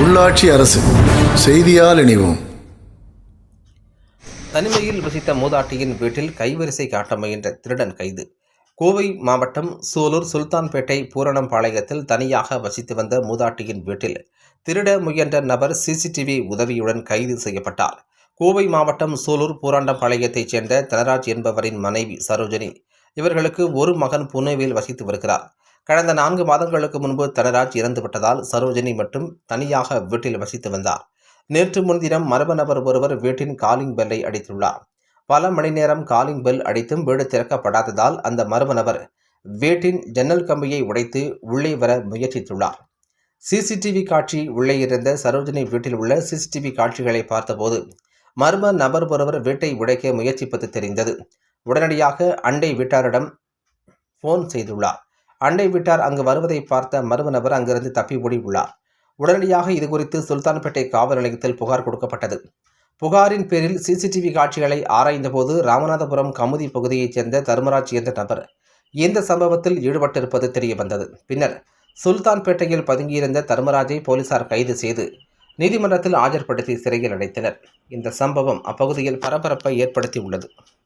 உள்ளாட்சி அரசு செய்தியால் இணைவோம். தனிமையில் வசித்த மூதாட்டியின் வீட்டில் கைவரிசை காட்ட முயன்ற திருடன் கைது. கோவை மாவட்டம் சூலூர் சுல்தான்பேட்டை பூரணம்பாளையத்தில் தனியாக வசித்து வந்த மூதாட்டியின் வீட்டில் திருட முயன்ற நபர் சிசிடிவி உதவியுடன் கைது செய்யப்பட்டார். கோவை மாவட்டம் சூலூர் பூராண்டம்பாளையத்தைச் சேர்ந்த தனராஜ் என்பவரின் மனைவி சரோஜினி இவர்களுக்கு ஒரு மகன் புனேவில் வசித்து வருகிறார். கடந்த நான்கு மாதங்களுக்கு முன்பு தனராஜ் இறந்துவிட்டதால் சரோஜினி மட்டும் தனியாக வீட்டில் வசித்து வந்தார். நேற்று முன்தினம் மர்ம நபர் ஒருவர் வீட்டின் காலிங் பெல்லை அடித்துள்ளார். பல மணி நேரம் காலிங் பெல் அடித்தும் வீடு திறக்கப்படாததால் அந்த மர்ம நபர் வீட்டின் ஜன்னல் கம்பியை உடைத்து உள்ளே வர முயற்சித்துள்ளார். சிசிடிவி காட்சி உள்ளே இருந்த சரோஜினி வீட்டில் உள்ள சிசிடிவி காட்சிகளை பார்த்தபோது மர்ம நபர் ஒருவர் வீட்டை உடைக்க முயற்சிப்பது தெரிந்தது. உடனடியாக அண்டை வீட்டாரிடம் ஃபோன் செய்துள்ளார். அண்டை வீட்டார் அங்கு வருவதை பார்த்த மர்ம நபர் அங்கிருந்து தப்பி ஓடி உள்ளார் உடனடியாக இதுகுறித்து சுல்தான்பேட்டை காவல் நிலையத்தில் புகார் கொடுக்கப்பட்டது. புகாரின் பேரில் சிசிடிவி காட்சிகளை ஆராய்ந்தபோது ராமநாதபுரம் கமுதி பகுதியைச் சேர்ந்த தர்மராஜ் என்ற நபர் இந்த சம்பவத்தில் ஈடுபட்டிருப்பது தெரியவந்தது. பின்னர் சுல்தான்பேட்டையில் பதுங்கியிருந்த தர்மராஜை போலீசார் கைது செய்து நீதிமன்றத்தில் ஆஜர்படுத்தி சிறையில் அடைத்தனர். இந்த சம்பவம் அப்பகுதியில் பரபரப்பை ஏற்படுத்தி உள்ளது